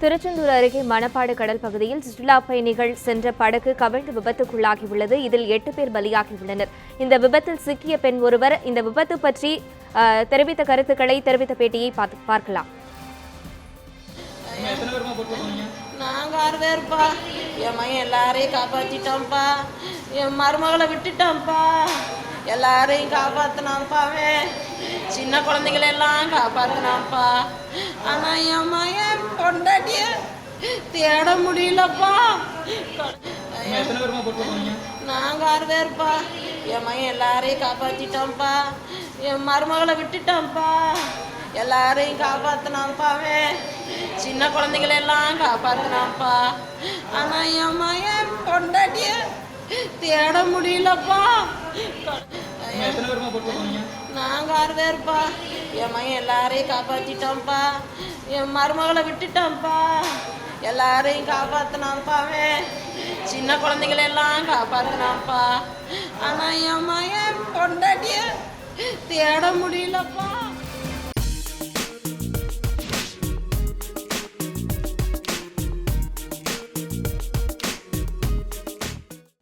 திருச்செந்தூர் அருகே மணப்பாடு கடல் பகுதியில் சுற்றுலா பயணிகள் சென்ற படகு கவிழ்ந்து விபத்துக்குள்ளாகியுள்ளது. இதில் எட்டு பேர் பலியாகியுள்ளனர். இந்த விபத்தில் சிக்கிய பெண் ஒருவர் இந்த விபத்து பற்றி தெரிவித்த கருத்துக்களை தெரிவித்த பேட்டியை பார்த்து- பார்க்கலாம். நாங்க ஆறு பேருப்பா. என் மகன் எல்லாரையும் காப்பாத்திட்டோம்ப்பா. என் மருமகளை விட்டுட்டோம்ப்பா. எல்லாரையும் காப்பாத்தினான்ப்பா அவன் சின்ன குழந்தைகளை எல்லாம் காப்பாத்தினான்ப்பா ஆனா என் மகன் பொண்டாட்டிய தேட முடியலப்பா. நாங்க ஆறு பேருப்பா. என் மகன் எல்லாரையும் காப்பாத்திட்டோம்ப்பா. என் மருமகளை விட்டுட்டோம்ப்பா. எல்லாரையும் காப்பாத்தினான்ப்பா சின்ன குழந்தைங்கள எல்லாம் காப்பாத்தினான்ப்பா. ஆனா என் மகன் பொண்டாட்டிய தேட முடியலப்பா. நாங்க ஆறு பேருப்பா. என் மகன் எல்லாரையும் காப்பாற்றிட்டான்ப்பா என் மருமகளை விட்டுட்டான்ப்பா எல்லாரையும் காப்பாத்தினான்ப்பாவே அவன். சின்ன குழந்தைங்கள எல்லாம் காப்பாத்தினான்ப்பா. ஆனா என் மகன் பொண்டாட்டிய தேட முடியலப்பா.